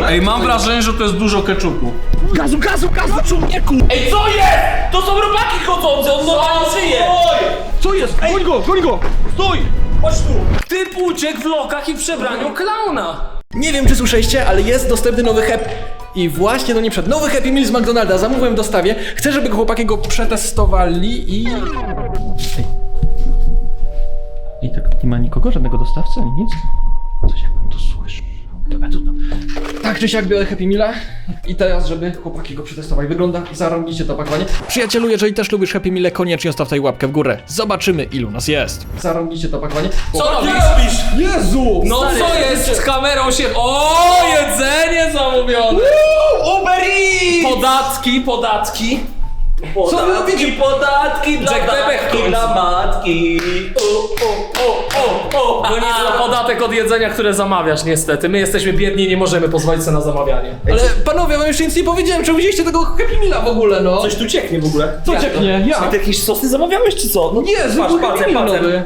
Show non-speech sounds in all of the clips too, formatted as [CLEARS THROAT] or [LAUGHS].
Ej, mam wrażenie, że to jest dużo keczupu. Gazu, gazu, gazu, człowieku! Ej, co jest? To są robaki chodzące, on normalnie żyje! Co jest? Goń go, goń go! Stój! Chodź tu! Typ uciekł w lokach i w przebraniu klauna. Nie wiem, czy słyszeliście, ale jest dostępny nowy hep. I właśnie do niej przed. Nowy Happy Meal z McDonalda. Zamówiłem w dostawie. Chcę, żeby chłopaki go przetestowali i... Ej. I tak nie ma nikogo, żadnego dostawcy, ani nic? Coś jakbym to słyszał. Dobra, trudno. Tak czy siak biorę Happy Meala i teraz, żeby chłopaki go przetestowali. Wygląda zarąbiście to pakowanie. Przyjacielu, jeżeli też lubisz Happy Meal, koniecznie zostaw tutaj łapkę w górę. Zobaczymy, ilu nas jest. Zarąbiście to pakowanie. Co robisz? Jezu! No co jest? Z kamerą się... O, jedzenie zamówione! Uber Eats! Podatki, podatki. Robicie? Podatki dla Jack Bebek w matki, końcu. dla matki. O, o, o, o, o. To nic za podatek od jedzenia, które zamawiasz niestety. My jesteśmy biedni i nie możemy pozwolić sobie na zamawianie. Ale panowie, wam jeszcze nic nie powiedziałem, czy widzieliście tego Happy Meala w ogóle, no? Coś tu cieknie w ogóle. Co cieknie? Ja? Ty jakieś sosy zamawiałeś czy co? No Nie, zwykły Happy Meal nowy.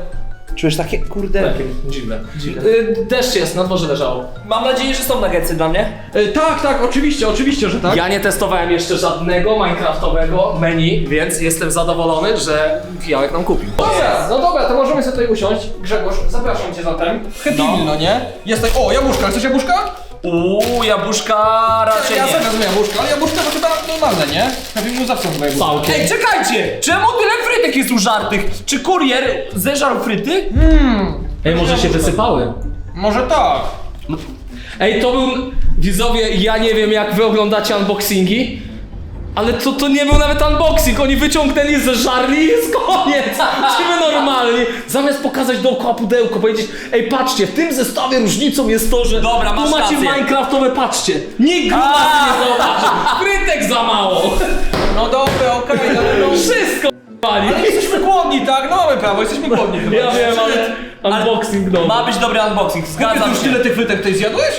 Czujesz takie, kurde... Dziwne. Y, Deszcz jest, na dworze leżało. Mam nadzieję, że są nuggetsy dla mnie. E, tak, tak, oczywiście, oczywiście, że tak. Ja nie testowałem jeszcze żadnego minecraftowego menu, więc jestem zadowolony, że Fijałek nam kupił. Dobra, no dobra, to możemy sobie tutaj usiąść. Grzegorz, zapraszam cię zatem. Happy Meal, no nie? Jest tak, o, jabłuszka, chcesz jabłuszka? Uuu, jabłuszka raczej Ja nie. sobie wezmę jabłuszka, ale jabłuszka to chyba normalne, nie? Happy Meal zawsze chyba jabłuszka. Całkiem. Ej, czekajcie! Czemu tyle frytek jest użartych? Czy kurier zeżarł fryty? Ej, może się wysypały? Może tak. Ej, to był... Widzowie, ja nie wiem jak wy oglądacie unboxingi, ale to, to nie był nawet unboxing, oni wyciągnęli ze żarli i jest koniec! Czy wy normalni? Zamiast pokazać dookoła pudełko, powiedzieć Ej, patrzcie, w tym zestawie różnicą jest to, że Dobra, tu masz macie rację. minecraftowe, patrzcie! Nikt was nie zauważy! Frytek za mało! No dobra, okej, ale no... Wszystko pali! Jesteśmy głodni, tak? No mamy prawo, jesteśmy głodni chyba. Ja wiem, ale unboxing nowy. Ma być dobry unboxing, Ty zgadzam już się. tyle tych frytek tutaj zjadłeś?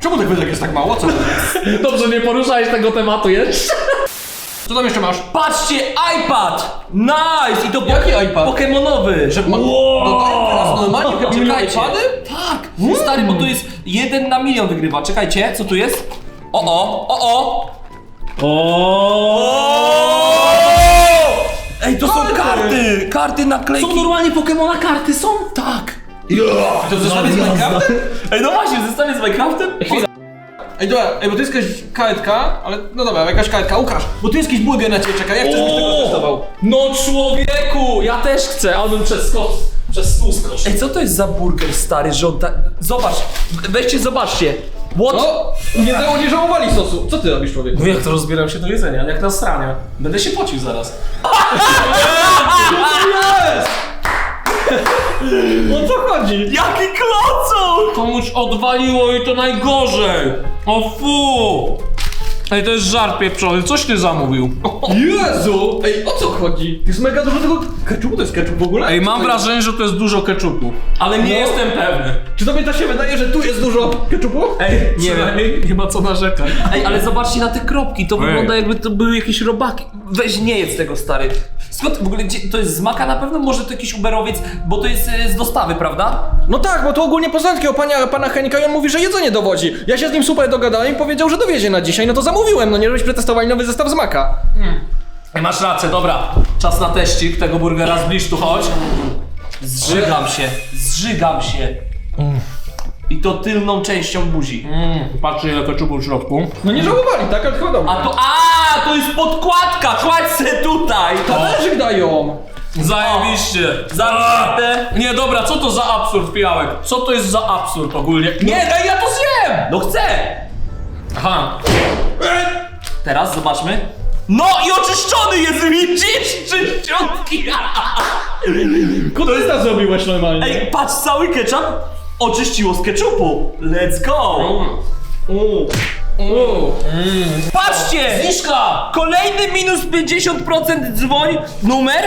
Czemu tych frytek jest tak mało? Co? [LAUGHS] Dobrze, nie poruszałeś tego tematu jeszcze? Co tam jeszcze masz? Patrzcie, iPad! Nice! I to Jaki iPad? Pokemonowy. Że ma... No tak, teraz normalnie Meal Czekajcie. iPady? Tak! Stary, bo to jest jeden na milion wygrywa. Czekajcie, co tu jest? O, o, o, o! O! Ej, to są Karty! karty! Karty naklejki! Są normalnie Pokemona karty, są? Tak! To w zestawie z Minecraftem? Ej, no właśnie, w zestawie z Minecraftem? Ej, dobra, ej, bo to jest jakaś karetka, ale no dobra, jakaś karetka. Łukasz, bo tu jest jakiś burger na ciebie czeka, jak chcesz byś tego testował? No człowieku, ja też chcę, albym przez skos, przez stół skoczył. Ej, co to jest za burger stary, że on ta... Zobacz, weźcie, zobaczcie. What? O! Nie, żało- nie żałowali sosu. Co ty robisz, człowieku? No jak to rozbieram się do jedzenia, jak na strania. Będę się pocił zaraz. [LAUGHS] [LAUGHS] O co chodzi? Jaki klocą! Komuś odwaliło i to najgorzej. O fu! Ej, to jest żart pieprzony, coś ty zamówił? [LAUGHS] Jezu! Ej, o co chodzi? Jest mega dużo tego keczupu, to jest keczup w ogóle? Ej, mam wrażenie, że to jest dużo keczupu. Ale nie No. jestem pewny. Czy tobie to się wydaje, że tu jest dużo keczupu? Ej, Nie wiem, nie ma co narzekać. Ej, ale zobaczcie na te kropki, to Ej. wygląda jakby to były jakieś robaki. Weź nie jedz tego, stary. Skąd w ogóle, gdzie, to jest z maka na pewno? Może to jakiś uberowiec, bo to jest e, z dostawy, prawda? No tak, bo to ogólnie poznanki o pana, pana Henika i on mówi, że jedzenie dowodzi. Ja się z nim super dogadałem i powiedział, że dowiezie na dzisiaj, no to zamówiłem, no nie, żebyś przetestowali nowy zestaw z maka. Masz rację, dobra. Czas na teścik tego burgera, zbliż tu chodź. Zżygam się, zżygam się. I to tylną częścią buzi. Mm, patrzcie ile keczupu w środku. No nie żałowali, tak? Ale chyba dobrze. A to, a, to jest podkładka, kładź se tutaj. Talerzyk dają. Zajebiście. Zarte. Nie, dobra, co to za absurd, Pijałek? Co to jest za absurd ogólnie? Nie, daj, ja to zjem! No chcę. Aha. Teraz zobaczmy. No i oczyszczony jest, widzisz? Czyściutki. Kudysta zrobiłeś normalnie. Ej, patrz, cały ketchup oczyściło z ketchupu. Let's go. Patrzcie! Zniżka! Kolejny minus 50% dzwoń. Numer?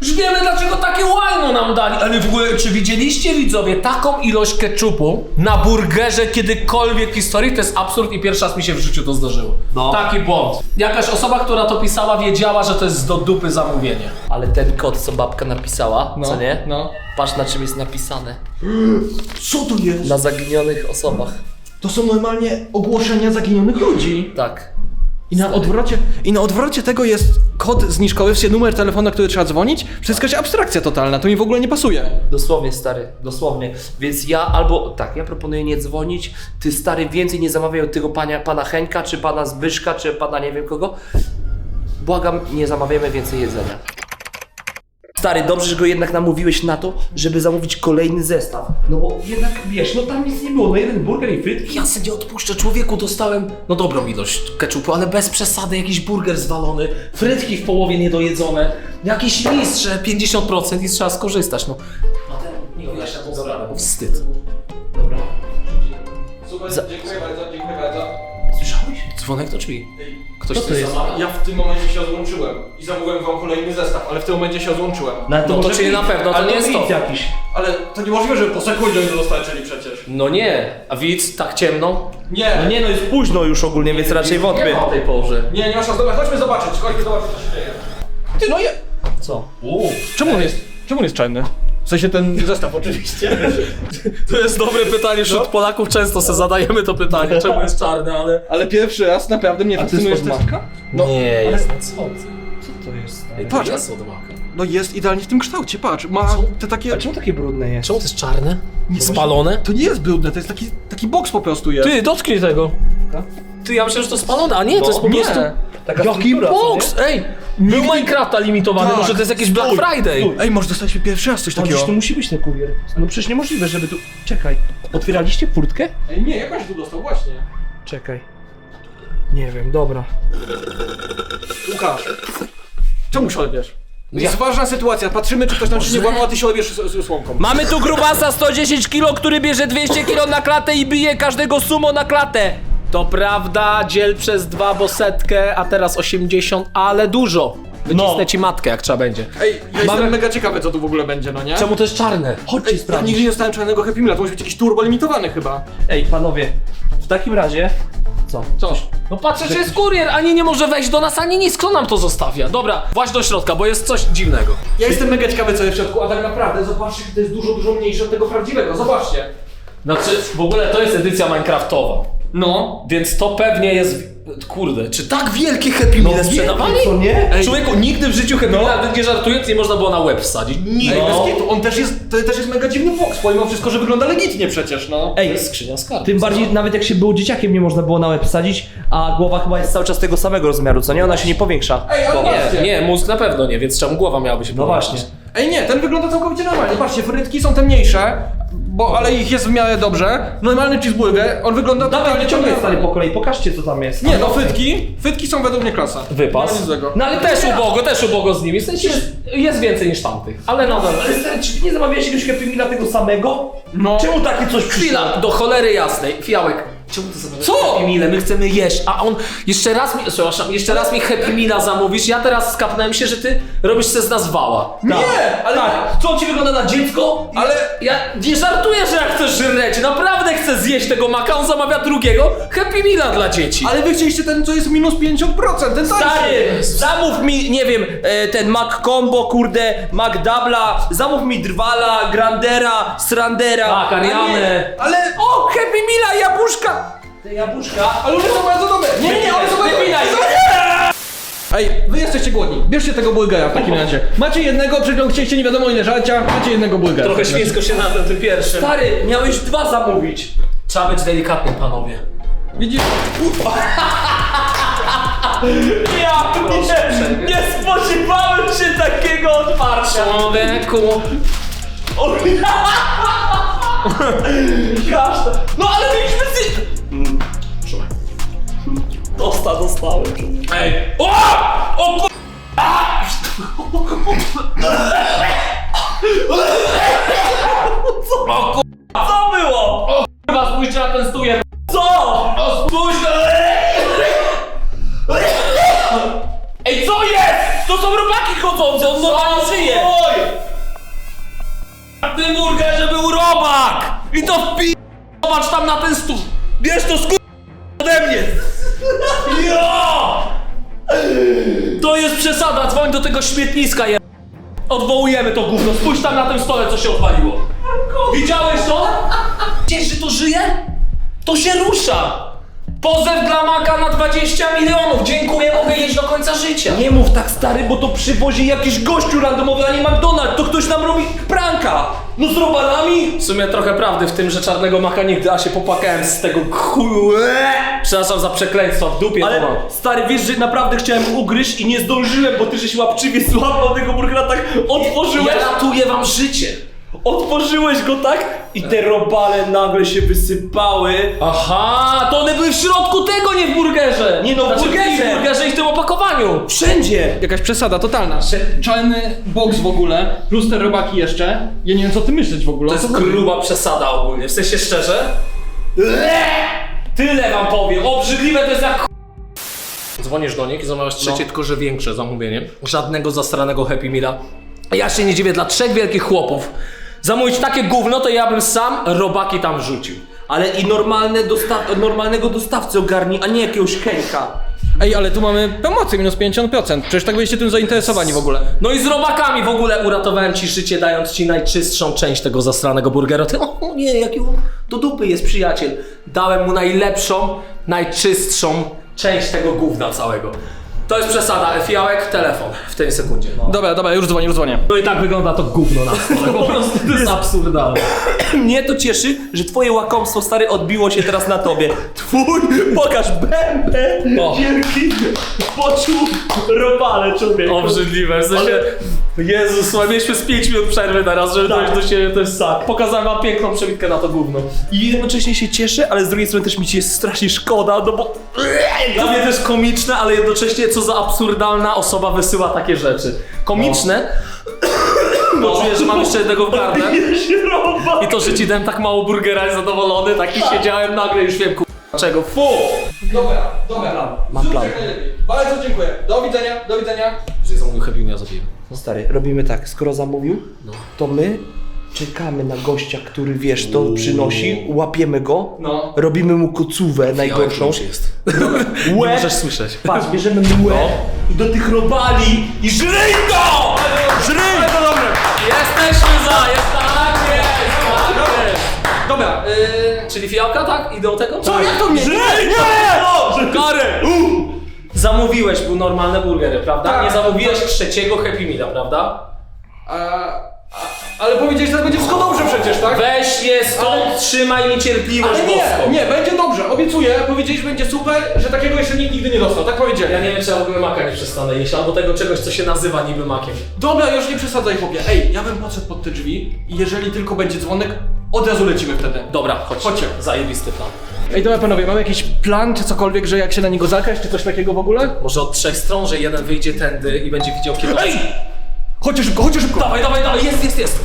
Już wiemy dlaczego takie łajno nam dali. Ale w ogóle, czy widzieliście widzowie taką ilość keczupu na burgerze kiedykolwiek w historii? To jest absurd i pierwszy raz mi się w życiu to zdarzyło. No. Taki błąd. Jakaś osoba, która to pisała wiedziała, że to jest do dupy zamówienie. Ale ten kod, co babka napisała, No, co nie? No. Patrz na czym jest napisane. [GASPS] Co tu jest? Na zaginionych osobach. To są normalnie ogłoszenia zaginionych ludzi. Tak. I na odwrocie, I na odwrocie tego jest kod zniżkowy, w sensie numer telefonu, na który trzeba dzwonić. Wszystko jest abstrakcja totalna, to mi w ogóle nie pasuje. Dosłownie, stary, dosłownie. Więc ja albo, tak, ja proponuję nie dzwonić, ty, stary, więcej nie zamawiaj od tego pania, pana Henka, czy pana Zbyszka, czy pana nie wiem kogo. Błagam, nie zamawiamy więcej jedzenia. Stary, dobrze, że go jednak namówiłeś na to, żeby zamówić kolejny zestaw. No bo jednak, wiesz, no tam nic nie było, no jeden burger i frytki. Ja sobie nie odpuszczę, człowieku, dostałem no dobrą ilość ketchupu, ale bez przesady, jakiś burger zwalony, frytki w połowie niedojedzone, jakiś list, że 50% i trzeba skorzystać, no. Nie ja się to zabrałem, bo wstyd. Dobra. Super, dziękuję bardzo, dziękuję bardzo. Dzwonek do drzwi. Ktoś Co to jest? Ja w tym momencie się odłączyłem i zamówiłem wam kolejny zestaw, ale w tym momencie się odłączyłem. No to czyli na pewno to ale nie jest to. jakiś. Ale to niemożliwe, żeby po sekundzie to dostarczyli przecież. No nie, a widz tak ciemno? Nie, No nie, no jest późno już ogólnie, więc raczej Nie wątpię. ma o tej porze. nie, nie ma szans. Dobra, chodźmy zobaczyć, chodźmy zobaczyć co się dzieje. Ty no je... Co? Czemu on jest, czemu on jest czarny? W sensie ten zestaw oczywiście. [LAUGHS] To jest dobre pytanie, wśród Polaków często sobie zadajemy to pytanie, czemu jest czarny, ale... Ale pierwszy raz naprawdę mnie to fascynuje jest od estetyka. No, nie, ale- jest no co ty? Co to jest? Ej, Patrz. to jest od maka. No jest idealnie w tym kształcie, patrz, ma te takie... A czemu takie brudne jest? Czemu to jest czarne? Spalone? To nie jest brudne, to jest taki, taki boks po prostu jest. Ty, dotknij tego. Ty, ja myślałem, że to spalone, a nie, to jest po nie. prostu... Taka Jaki struktura, co box! Ej! Był Minecrafta limitowany, Tak. może to jest jakiś Black Stój, Friday. stój. Ej, może dostaliśmy pierwszy raz coś No takiego. gdzieś tu musi być ten kurier. No przecież niemożliwe, żeby tu... Czekaj. Otwieraliście furtkę? Ej, nie, jak on się tu dostał, właśnie. Czekaj. Nie wiem, dobra. Łukasz. Czemu się odbierz? Jest ważna sytuacja, patrzymy czy ktoś tam się nie włamał, a ty się odbierz z, z. Mamy tu grubasa 110 kg, który bierze 200 kg na klatę i bije każdego sumo na klatę. To prawda, dziel przez dwa, bo setkę, a teraz 80, ale dużo. Wycisnę No. ci matkę, jak trzeba będzie. Ej, ja Mamy- jestem mega ciekawy co tu w ogóle będzie, no nie? Czemu to jest czarne? Chodźcie Ej, ja nigdy nie dostałem czarnego Happy Meala, to musi być jakiś turbo limitowany chyba. Ej, panowie. W takim razie... Co? Co? No patrzę, że jest kurier, ani nie może wejść do nas, ani nic. Kto nam to zostawia? Dobra, właź do środka, bo jest coś dziwnego. Ja jestem mega ciekawy co jest w środku, a tak naprawdę zobaczcie, to jest dużo, dużo mniejsze od tego prawdziwego, zobaczcie. Znaczy, w ogóle to jest edycja Minecraftowa. No. Więc to pewnie jest. Kurde, czy tak wielkie Happy Meal sprzedawali? Co nie? Ej. Człowieku, nigdy w życiu Happy Meal, nie żartując, nie można było na łeb wsadzić. Nigdy. Ej, No. bez kitu, on też jest, to też jest mega dziwny box, pomimo wszystko, że wygląda legitnie przecież, no. Ej, Skrzynia skarbu. Tym bardziej nawet jak się było dzieciakiem nie można było na łeb wsadzić, a głowa chyba jest cały czas tego samego rozmiaru, co nie? Ona się nie powiększa. Ej, ale Nie, nie, mózg na pewno nie, więc czemu głowa miałaby się No powiększyć? właśnie. Ej, nie, ten wygląda całkowicie normalnie. Patrzcie, frytki są te mniejsze, bo, ale ich jest w miarę dobrze. Normalny cheeseburger, on wygląda Dawaj, totalnie wyciągnij stary ciągle. po kolei, pokażcie co tam jest. Nie, no frytki, frytki są według mnie klasa. Wypas. Nie ma nic złego. No ale też ubogo, też ubogo z nimi. W sensie jest, jest więcej niż tamtych. Ale nadal. Ale stary, czy ty nie zamawiałeś jakiegoś Happy Meala tego samego? No. Czemu takie coś Chwila, do cholery jasnej. Fiałek. Czemu ty zamawiasz Co? Happy Meal? My chcemy jeść, a on jeszcze raz mi, przepraszam, jeszcze raz mi Happy Meala zamówisz. Ja teraz skapnąłem się, że ty robisz se z nas wała. Nie, ale... Tak, co on ci wygląda na dziecko? Ale- Ja nie żartuję, że jak chcesz żreć, naprawdę chcę zjeść tego maka, on zamawia drugiego Happy Meala dla dzieci. Ale wy chcieliście ten, co jest minus 50%, ten tańszy. Stary, zamów mi, nie wiem, e, ten Mac Combo, kurde, Mac Dubla, zamów mi Drwala, Grandera, Strandera. Tak, Ariane. Ale... O, Happy Meala, jabłuszka! Te jabłuszka. Ale one są bardzo dobre. Nie, nie, nie, one są bardzo. Ej, wy jesteście głodni. Bierzcie tego burgera w takim razie. Macie jednego, przed chcieliście nie wiadomo ile żarcia, macie jednego burgera. Trochę świńsko się na tym pierwszym. Stary, miałeś dwa zamówić. Trzeba być delikatnym, panowie. Widzisz? [LAUGHS] Ja nie, nie spodziewałem się takiego otwarcia. Człowieku. O, [LAUGHS] Każda. No ale Dosta, dostałem. Ej. O! O ku... Co? O ku... Co było? Chyba spójrzcie na ten stół, Co? O, spójrz na... Ej, co jest? To są robaki chodzące, on normalnie żyje. W tym burgerze był robak! I to wpi... Zobacz tam na ten stół! Wiesz to sku... ode mnie. To jest przesada, dzwoń do tego śmietniska je... Odwołujemy to gówno, spójrz tam na tym stole, co się odwaliło. Widziałeś to? Widziałeś, że to żyje? To się rusza! Pozew dla Maka na 20 milionów! Dziękuję, mogę jeść do końca życia! Nie mów tak stary, bo to przywozi jakiś gościu randomowy, a nie McDonald's, to ktoś nam robi pranka! No z robalami! W sumie trochę prawdy w tym, że czarnego maka nigdy, a się popłakałem z tego chuju. Przepraszam za przekleństwo, w dupie Ale to mam. stary, wiesz, że naprawdę chciałem ugryźć i nie zdążyłem, bo ty żeś łapczywie złapał tego burgera tak, otworzyłeś, Ja ratuję wam życie! Otworzyłeś go tak i te robale nagle się wysypały. Aha, to one były w środku tego, nie w burgerze! Nie no, w Znaczy, burgerze. W burgerze i w tym opakowaniu! Wszędzie! Jakaś przesada totalna. Czarny boks w ogóle, plus te robaki jeszcze. Ja nie wiem co ty myśleć w ogóle. To jest gruba przesada ogólnie, w sensie szczerze. Tyle wam powiem, obrzydliwe to jest jak Dzwonisz do nich i zamawiasz trzecie, tylko że większe zamówienie. Żadnego zastranego Happy Meala. Ja się nie dziwię, dla trzech wielkich chłopów zamówić takie gówno, to ja bym sam robaki tam rzucił. Ale i normalne dostaw normalnego dostawcę ogarnij, a nie jakiegoś Henka. Ej, ale tu mamy promocję minus 50%. Przecież tak byliście tym zainteresowani w ogóle. No i z robakami w ogóle uratowałem ci życie, dając ci najczystszą część tego zastranego burgera. Ty, o nie, jaki on do dupy jest przyjaciel. Dałem mu najlepszą, najczystszą część tego gówna całego. To jest przesada. Fiałek, telefon w tej sekundzie. No. Dobra, dobra, już dzwonię, już dzwonię. no i tak wygląda to gówno na stole. Po prostu to jest absurdalne. [CLEARS THROAT] Mnie to cieszy, że twoje łakomstwo stary odbiło się teraz na tobie. Twój, pokaż bębę O. wielki, poczuł robale człowieku. Obrzydliwe, w sensie... Jezus, słuchaj, mieliśmy z 5 minut przerwy teraz, żeby Tak. dojść do siebie, to jest tak. Pokazałem wam piękną przebitkę na to gówno. I jednocześnie się cieszę, ale z drugiej strony też mi ci jest strasznie szkoda, no bo... Dla mnie jest komiczne, ale jednocześnie co za absurdalna osoba wysyła takie rzeczy. Komiczne, bo czuję, że mam jeszcze jednego w gardle. [LAUGHS] I to, że ci dałem tak mało burgera i zadowolony, taki siedziałem nagle już wiem ku... Czego? Fu! Dobra, dobra. Mam plan. Bardzo dziękuję. Do widzenia, do widzenia. Że zamówił Happy Meal, zabiję. No stary, robimy tak, skoro zamówił, to my czekamy na gościa, który wiesz, to przynosi, łapiemy go, No. robimy mu kocówę najgorszą. jest. [LAUGHS] Łeb, Nie możesz słyszeć. patrz, bierzemy mu łeb i do tych robali i żryj go! Żryj! Jesteśmy za, jest Dobra, yy... Czyli fiałka, tak? I do tego? Co, jak to mnie? Żryj! Nie! Kary! Zamówiłeś był normalne burgery, prawda? Tak. Nie zamówiłeś trzeciego Happy Meala, prawda? A, a, ale powiedziałeś, że będzie wszystko dobrze przecież, tak? Weź je stąd, trzymaj mi cierpliwość Ale boską. nie, nie, będzie dobrze, obiecuję. Powiedziałeś, że będzie super, że takiego jeszcze nikt nigdy nie dostał, tak. Ja nie wiem, czy ja w ogóle maka nie przestanę jeść, albo tego czegoś, co się nazywa niby makiem. Dobra, już nie przesadzaj chłopie. Ej, ja bym podszedł pod te drzwi i jeżeli tylko będzie dzwonek, od razu lecimy wtedy. Dobra, chodź. Chodźcie. Zajebisty plan. Ej, dobra panowie, mamy jakiś plan czy cokolwiek, że jak się na niego zakraść, czy coś takiego w ogóle? Może od trzech stron, że jeden wyjdzie tędy i będzie widział kiedy... Ej! Chodźcie szybko, chodźcie szybko! Dawaj, dawaj, dawaj, jest, jest, jest!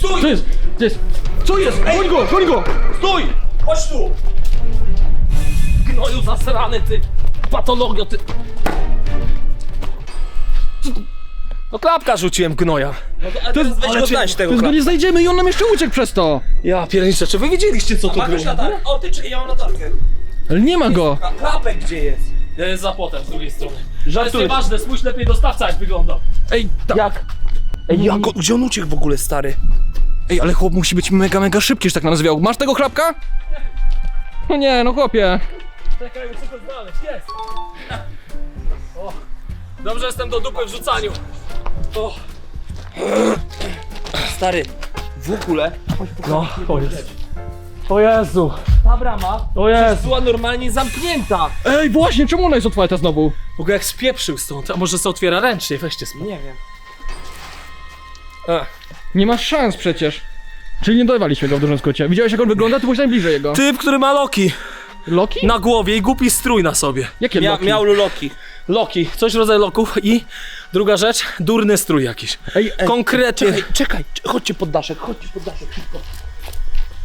Co jest? Co jest? Co jest? Goń go, goń go! Stój! Chodź tu! Gnoju zasrany, ty! Patologio, ty! No klapka rzuciłem gnoja. To jest, weź go znajdź tego to go nie znajdziemy i on nam jeszcze uciekł przez to! Ja pierniczę, czy wy wiedzieliście co tu było? O, ty czekaj, ja mam latarkę. Ale nie ma go! Klapek gdzie jest? Jest za płotem z drugiej strony. To jest Żartujesz. nieważne, spójrz lepiej dostawca jak wygląda. Ej, ta... Jak? Ej, jak, gdzie on uciekł w ogóle, stary? Ej, ale chłop musi być mega, mega szybki, że tak nas zwiał. Masz tego chlapka? No nie, no chłopie. Czekaj, muszę to znaleźć, jest! O, dobrze jestem do dupy w rzucaniu. O, Stary, w ogóle no, o jest. O Jezu, ta brama o Jezu. była normalnie zamknięta. Ej, właśnie, czemu ona jest otwarta znowu? W ogóle jak spieprzył stąd, a może się otwiera ręcznie, weźcie spróbuj. Nie wiem. Nie masz szans przecież. Czyli nie dojewaliśmy go w dużym skrócie. Widziałeś jak on wygląda? Ty byłeś najbliżej jego. Typ, który ma Loki Loki? na głowie i głupi strój na sobie. Jakie Mia, Loki? miał luloki. Loki, coś w rodzaju loków i druga rzecz, durny strój jakiś. Ej, ej, Konkretnie. Czekaj, czekaj, chodźcie pod daszek, chodźcie pod daszek, szybko.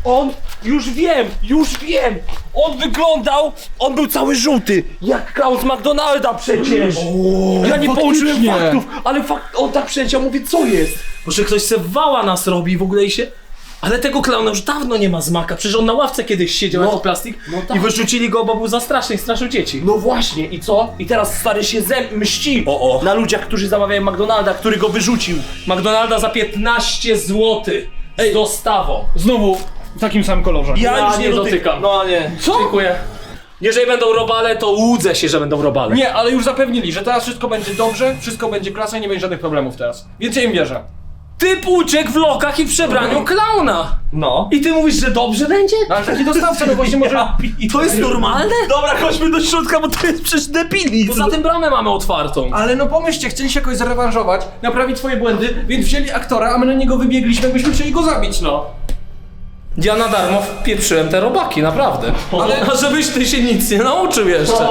On, już wiem, już wiem! On wyglądał, on był cały żółty, jak Klaus z McDonalda przecież! ja nie połączyłem faktycznie. faktów, ale fakt, on tak przecież, ja mówię, co jest? Może ktoś se wała nas robi w ogóle i się... Ale tego klauna już dawno nie ma z maka, przecież on na ławce kiedyś siedział No, jako plastik no tak. i wyrzucili go, bo był za straszny i straszył dzieci. No właśnie, i co? I teraz stary się zem mści o, o. na ludziach, którzy zamawiają McDonalda, który go wyrzucił. McDonalda za 15 zł z dostawą. Znowu. w takim samym kolorze. Ja, już nie, dotykam. No nie. Co? Dziękuję. Jeżeli będą robale, to łudzę się, że będą robale. Nie, ale już zapewnili, że teraz wszystko będzie dobrze, wszystko będzie klasa i nie będzie żadnych problemów teraz. Więc ja im wierzę. Typ uciekł w lokach i w przebraniu klauna. No. I ty mówisz, że dobrze będzie? No, ale taki dostawca, no właśnie [LAUGHS] może... To jest normalne? Dobra, chodźmy do środka, bo to jest przecież debilizm. Poza tym bramę mamy otwartą. Ale no pomyślcie, chcieli się jakoś zrewanżować, naprawić swoje błędy, więc wzięli aktora, a my na niego wybiegliśmy, jakbyśmy chcieli go zabić, no. Ja na darmo wpieprzyłem te robaki, naprawdę. Ale a żebyś ty się nic nie nauczył jeszcze.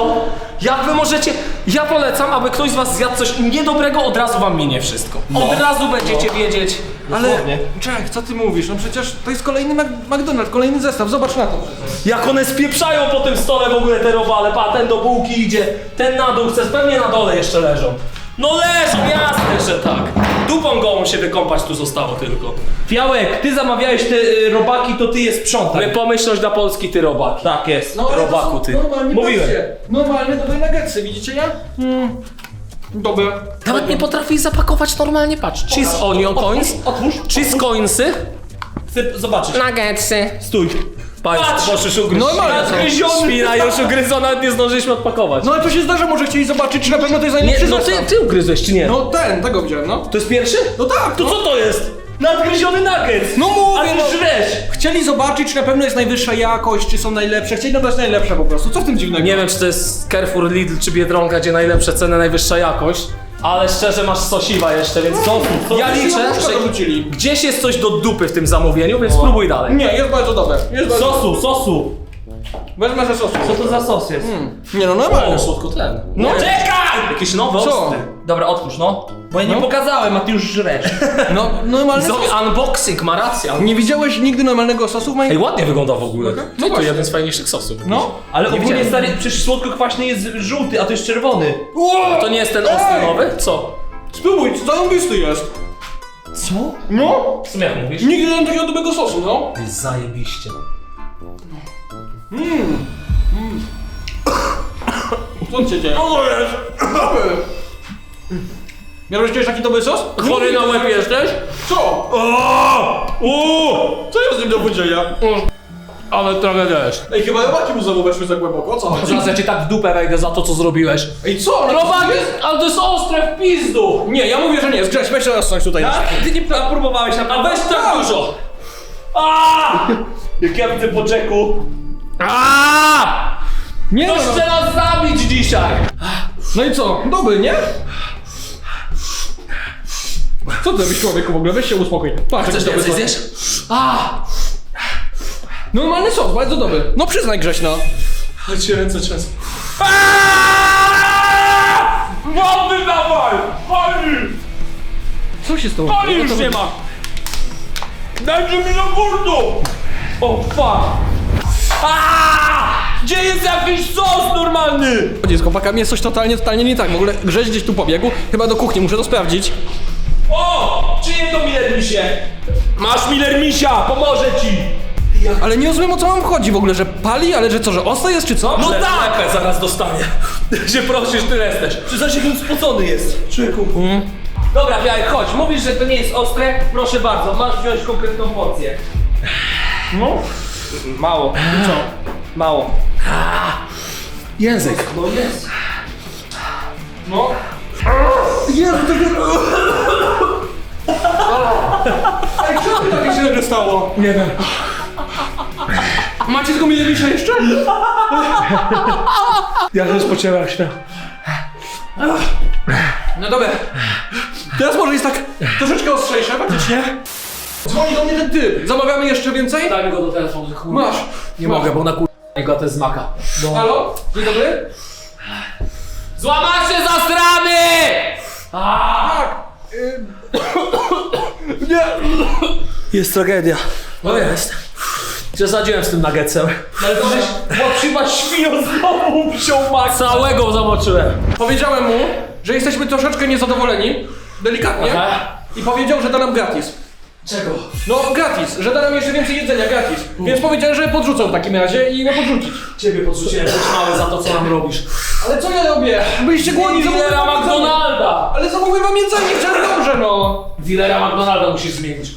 Jak wy możecie... Ja polecam, aby ktoś z was zjadł coś niedobrego, od razu wam minie wszystko. Od razu będziecie wiedzieć. Ale, Dosłownie. Czech, co ty mówisz? No przecież to jest kolejny Mac- McDonald's, kolejny zestaw, zobacz na to. Jak one spieprzają po tym stole w ogóle te robale, pa, ten do bułki idzie, ten na dół chce, pewnie na dole jeszcze leżą. No leżą, jasne, że tak. Dupą gołą się wykąpać tu zostało tylko. Fiałek, ty zamawiałeś te y, robaki, to ty je sprzątaj. My pomyślność dla Polski, ty robaki. Tak jest. No ale to Robaku, są ty. Normalnie, Mówiłem. patrzcie, Normalne dobre nuggetsy, widzicie je? Mm. Dobre. Nawet nie potrafisz zapakować normalnie, patrz. Cheese onion coins, Otwórz. cheese coinsy, Chcę zobaczyć. nuggetsy. Stój. Patrz, możesz ugryźć. Normalne są. Świna już ugryzona, nie zdążyliśmy odpakować. No ale to się zdarza, może chcieli zobaczyć, czy na pewno to jest najlepszy Nie, no ty, zestaw. ty ugryzłeś, czy nie? No ten, tego widziałem, no. To jest pierwszy? No tak, To no. co to jest? Nadgryziony nugget. No mówię, A ty no. żresz. Chcieli zobaczyć, czy na pewno jest najwyższa jakość, czy są najlepsze. Chcieli nam dać najlepsze po prostu. Co w tym dziwnego? Nie wiem, czy to jest Carrefour, Lidl czy Biedronka, gdzie najlepsze ceny, najwyższa jakość. Ale szczerze masz sosiwa jeszcze, więc co? Ja liczę, że dorzucili. gdzieś jest coś do dupy w tym zamówieniu, więc spróbuj dalej. Nie, jest bardzo dobre. Jest bardzo... Sosu, sosu. Wezmę ze sosu. Co to za sos jest? Nie no, normalne. słodkotlen. No. Czekaj! Jakieś nowe, Co? ostre. Dobra, otwórz no. Bo ja nie No. pokazałem, a ty już żresz. No, normalny sos. Unboxing, ma rację. Nie widziałeś nigdy normalnego sosu w. Ej, ładnie wygląda w ogóle. No No to właśnie. jeden z fajniejszych sosów. No. Ale Nie ogólnie widziałem. stary, przecież słodko-kwaśny jest żółty, a to jest czerwony. To nie jest ten ostry nowy? Co? Spróbuj, zarąbisty jest. Co? No. W sumie jak mówisz? Nigdy nie miałem takiego dobrego sosu, no. Jest zajebiście. Co się dzieje? Co to jest? Miałeś kiedyś taki dobry sos? Chory na łeb jesteś? Co? Uuu! Co się z nim do dzieje? Ale trochę też. Ej, chyba robaki mu znowu weszły za głęboko, o co chodzi? Zaraz ja ci tak w dupę wejdę za to, co zrobiłeś. Ej, co? No, Robak jest, ale to jest ostre w pizdu! Nie, ja mówię, że nie jest. Grześ, weź teraz coś tutaj. Ty nie próbowałeś na A weź tak dużo! A! [LAUGHS] Jak ja widzę po Jacku. Aaaa! Nie no, Ktoś chce nas zabić dzisiaj! no i co? Dobry, nie? Co ty robisz człowieku w ogóle? Weź się uspokój. Patrz, Chcesz jaki dobry więcej sos. zjesz? A! Normalny sos, bardzo dobry. No przyznaj Grześ, no. Chodź się ręce trzęsą. Wody dawaj! Pali! Co się stało? Pali już nie ma! Dajcie mi do kurdu! O fuck! Aaaa! Gdzie jest jakiś sos normalny? Chodzi z chłopakami jest coś totalnie, totalnie nie tak. W ogóle Grześ gdzieś tu pobiegł, chyba do kuchni, muszę to sprawdzić. O! Czyje to Miller Misie? Masz Miller Misia, pomoże ci! Ale nie rozumiem o co wam chodzi w ogóle, że pali, ale że co, że ostre jest czy co? No tak! Lepę zaraz dostanie. [LAUGHS] się prosisz, ty jesteś. Przyznaj się, że spocony jest. Człowieku. Dobra, Białek, chodź. Mówisz, że to nie jest ostre? Proszę bardzo, masz wziąć konkretną porcję. No. Mało. Co? Mało. Język. No jest. No. Jezu, tego... Ej, co tu takie źle stało? Nie wiem. Macie tylko mieliście jeszcze? Ja pocieram się. No dobra. Teraz może jest tak troszeczkę ostrzejsze, faktycznie. Dzwoni do mnie ten typ. Zamawiamy jeszcze więcej? Daj mi go do telefonu, kurwa. Masz. Nie Masz. mogę, bo na kur... go to jest maka. Halo? Dzień dobry? Złamacie za strany! Tak. Y, Jest tragedia. No jest. Przesadziłem z tym nuggetsem. Ale to żeś chyba świnio znowu wziął Maxa. Całego zobaczyłem. Powiedziałem mu, że jesteśmy troszeczkę niezadowoleni. Delikatnie. Aha. I powiedział, że da nam gratis. Czego? No gratis, że da nam jeszcze więcej jedzenia gratis. Więc powiedziałem, że podrzucą w takim razie i ma podrzucić. Ciebie podrzuciłem też mały za to, co nam robisz. Ale co ja robię? Byliście głodni, zamówiłem wam jedzenie. McDonalda! Ale zamówiłem wam jedzenie, chciałem dobrze no. Willera McDonalda musisz zmienić.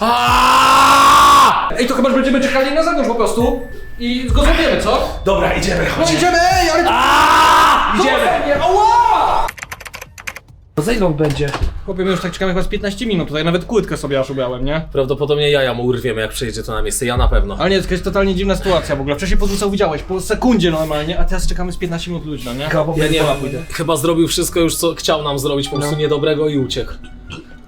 Aaaa! Ej, to chyba że będziemy czekali na zewnątrz po prostu i go zrobimy, co? Dobra, idziemy, No idziemy, ej, ale... Idziemy! Nie, ała! Za ile on będzie? Chłopie, my już tak czekamy chyba z 15 minut, tutaj nawet kłódkę sobie aż ubrałem, nie? Prawdopodobnie jaja mu urwiemy, jak przyjedzie to na miejsce, ja na pewno. Ale nie, to jest totalnie dziwna sytuacja w ogóle. Wcześniej podrzucał, widziałeś, po sekundzie normalnie, a teraz czekamy z 15 minut luźno, nie? Ja nie mam. Chyba zrobił wszystko już, co chciał nam zrobić, po prostu niedobrego i uciekł.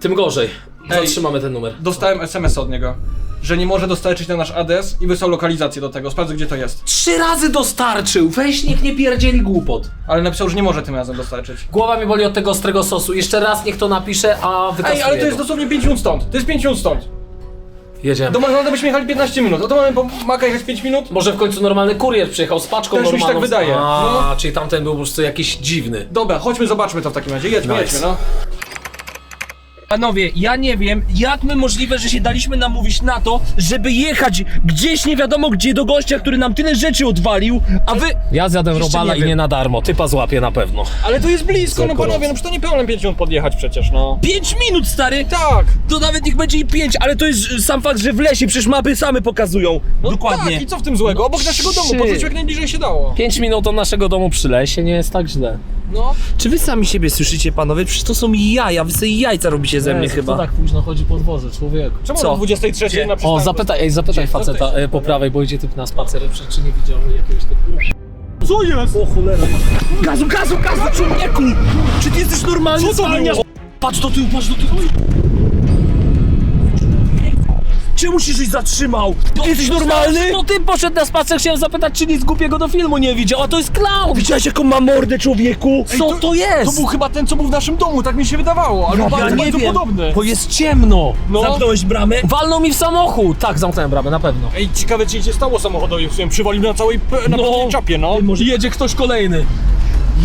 Tym gorzej. Zatrzymamy ten numer. Dostałem SMS od niego, że nie może dostarczyć na nasz adres i wysłał lokalizację do tego. Sprawdzę, gdzie to jest. Trzy razy dostarczył! Weź niech nie pierdzieli głupot. Ale napisał, że nie może tym razem dostarczyć. Głowa mi boli od tego ostrego sosu. Jeszcze raz niech to napisze, a wykasuję Ej, ale to jest dosłownie 5 minut stąd. To jest 5 minut stąd. Jedziemy. Do McDonalda byśmy jechali 15 minut, a to mamy po Maka jechać 5 minut? Może w końcu normalny kurier przyjechał z paczką Też mi się normalną. tak wydaje. A, No. czyli tamten był po prostu jakiś dziwny. Dobra, chodźmy, zobaczmy to w takim razie. Jedźmy, Nice. jedźmy, no. Panowie, ja nie wiem, jak my możliwe, że się daliśmy namówić na to, żeby jechać gdzieś nie wiadomo gdzie do gościa, który nam tyle rzeczy odwalił, a wy... Ja zjadłem Jeszcze robala nie i wiem. nie na darmo. Typa złapię na pewno. Ale to jest blisko, no panowie, no przecież to nie problem 5 minut podjechać przecież, no. 5 minut, stary! Tak. To nawet niech będzie i 5, ale to jest y, sam fakt, że w lesie, przecież mapy same pokazują. No Dokładnie. Tak, i co w tym złego? Obok naszego domu, podrzuć jak najbliżej się dało. 5 minut od naszego domu przy lesie nie jest tak źle. No. Czy wy sami siebie słyszycie, panowie? Przecież to są jaja, wy sobie jajca robicie ze mnie Jezu, chyba. To tak późno chodzi po dworze, człowieku. Czemu Co? o 23 na O, przystanku? zapytaj, ej, zapytaj Gdzie? faceta e, po prawej, bo idzie typ na spacer, czy- czy nie widział jakiegoś typu. Co jest? O cholera. Gazu, gazu, gazu, człowieku! Czy ty jesteś normalny? Co to Zwalniasz- było? Patrz do tyłu, patrz do tyłu. Czemu się żeś zatrzymał? Ty jesteś normalny? No ty poszedł na spacer, chciałem zapytać, czy nic głupiego do filmu nie widział, a to jest clown! Widziałeś jaką ma mordę, człowieku? Co to jest? To był chyba ten, co był w naszym domu, tak mi się wydawało, ale bardzo, bardzo podobny. Bo jest ciemno! No. Zamknąłeś bramę? Walnął mi w samochód! Tak, zamknąłem bramę, na pewno. Ej, ciekawe, czy się stało samochodowi, w sumie przywalił na całej, na no. czapie, no. Może jedzie ktoś kolejny.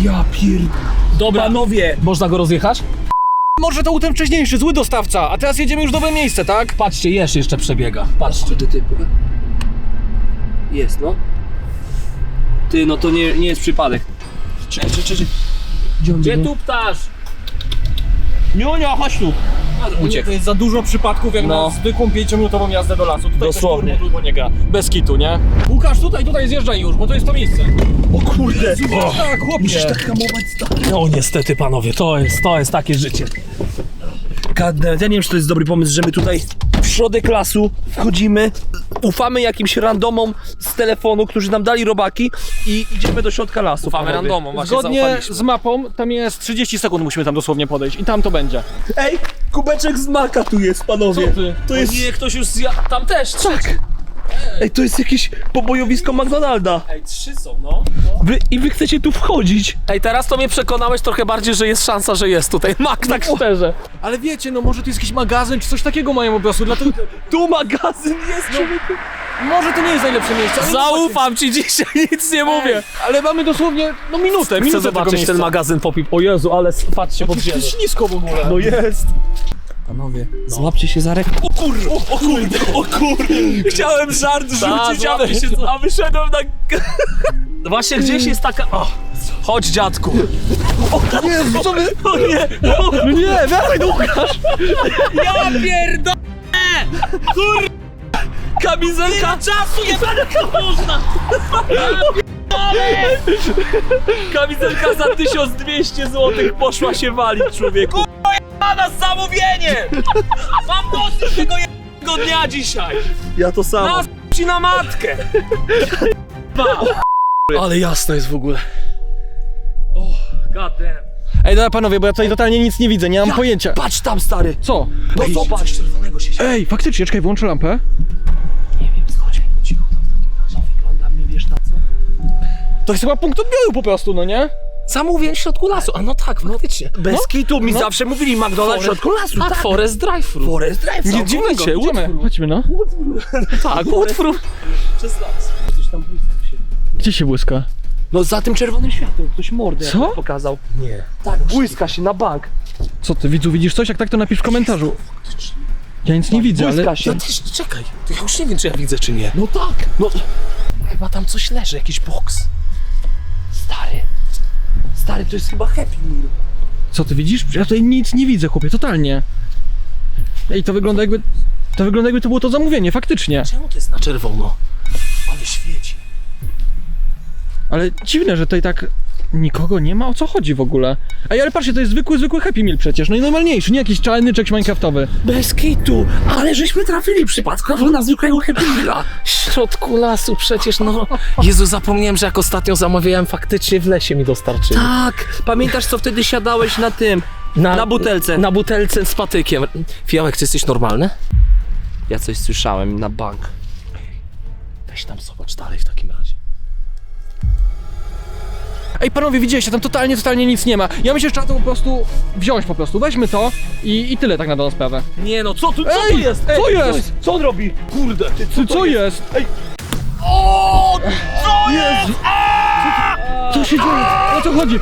Ja pier... Dobra, Panowie! można go rozjechać? Może to był ten wcześniejszy, zły dostawca, a teraz jedziemy już w nowe miejsce, tak? Patrzcie, jesz jeszcze przebiega. Patrzcie. do typu. Jest, no. Ty, no to nie, nie jest przypadek. Czekaj, czekaj, czekaj. Gdzie tu ptasz? Nionio, chodź tu. Uciekł. To jest za dużo przypadków jak No. na zwykłą 5-minutową jazdę do lasu. Tutaj Dosłownie. Turbo nie gra. Bez kitu, nie? Łukasz, tutaj, tutaj zjeżdżaj już, bo to jest to miejsce. O kurde. Tak, chłopie. hamować stary. No niestety panowie, to jest, to jest takie życie. Gadne, ja nie wiem, czy to jest dobry pomysł, że my tutaj w środek lasu wchodzimy, ufamy jakimś randomom z telefonu, którzy nam dali robaki i idziemy do środka lasu. Ufamy panowie. randomom, właśnie Zgodnie zaufaliśmy. z mapą, tam jest 30 sekund musimy tam dosłownie podejść i tam to będzie. Ej, kubeczek z maka tu jest, panowie. Co ty? To jest... Nie, ktoś już zja... Tam też, tak. Ej, to jest jakieś pobojowisko McDonalda. Ej, trzy są, no. Wy, I wy chcecie tu wchodzić. Ej, teraz to mnie przekonałeś trochę bardziej, że jest szansa, że jest tutaj. [LAUGHS] Max, tak szczerze. Ale wiecie, no może to jest jakiś magazyn czy coś takiego mają po prostu, dlatego... Tu magazyn jest, człowieku. Może to nie jest najlepsze miejsce, ale... Zaufam ci dzisiaj, nic nie mówię. Ale mamy dosłownie, no minutę, Chcę tego zobaczyć miejsca. ten magazyn popip. O Jezu, ale patrzcie pod To ziemię. jest ślisko w ogóle. No jest. Panowie, złapcie się za rękę. O kurde, o kurde, o kurde. Chciałem żart rzucić, a, a wyszedłem na... Właśnie gdzieś jest taka... O, chodź dziadku. Jezu, co wy... O nie, o, No nie, do Łukasz! ja pierdolę! Kur... Kamizelka... czasu nie będę można! Kamizelka za 1200 zł poszła się walić, człowieku. Kurwa, na zamówienie! Mam dosyć tego jednego dnia dzisiaj! Ja to samo. Nas ci na matkę! Ale jasno jest w ogóle. God damn. Ej, dobra panowie, bo ja tutaj totalnie nic nie widzę, nie mam pojęcia. Patrz tam, stary! Co? No zobacz! czerwonego się Ej, faktycznie, czekaj, włączę lampę. Nie wiem, chodź, cicho. No wygląda mi, wiesz na co? To jest chyba punkt odbioru po prostu, no nie? Zamówiłem w środku lasu. A no tak, faktycznie. Bez kitu mi no. zawsze mówili McDonald's w środku lasu. Tak, Forest Drive-Thru. Forest Drive. Nie dziwnego, idziemy. Chodźmy, no. Tak, Woodfru. Przez las. Coś tam błyska się. Gdzie się błyska? No za tym czerwonym światłem ktoś mordę Co? jakąś pokazał. Nie. Tak, błyska się na bank. Co ty, widzu, widzisz coś? Jak tak, to napisz w komentarzu. Ja nic nie widzę, ale... Błyska się. No też, czekaj, to ja już nie wiem, czy ja widzę, czy nie. No tak. No Chyba tam coś leży, jakiś boks. stary. Stary, to jest chyba Happy Meal. Co ty widzisz? Ja tutaj nic nie widzę, chłopie, totalnie. Ej, to wygląda jakby... To wygląda jakby to było to zamówienie, faktycznie. Czemu to jest na czerwono? Ale świeci. Ale dziwne, że tutaj tak nikogo nie ma, o co chodzi w ogóle? Ej, ale patrzcie, to jest zwykły, zwykły Happy Meal przecież, no i normalniejszy, nie jakiś czarny czy jakiś minecraftowy. Bez kitu, ale żeśmy trafili przypadkowo na zwykłego Happy Meala. W środku lasu przecież, no. Jezu, zapomniałem, że jak ostatnio zamawiałem, faktycznie w lesie mi dostarczyli. Tak, pamiętasz co wtedy siadałeś na tym, na butelce? Na butelce z patykiem. Fiałek, ty jesteś normalny? Ja coś słyszałem na bank. Weź tam zobacz dalej w takim razie. Ej, panowie, widzieliście, tam totalnie, totalnie nic nie ma. Ja myślę, że trzeba to po prostu wziąć po prostu, weźmy to i, i tyle tak na dobrą sprawę. Nie no, co tu, co Ej, tu jest? co jest? Co on robi? Kurde, ty, Ty, co jest? Ej! O, co jest? Co się dzieje? O co chodzi?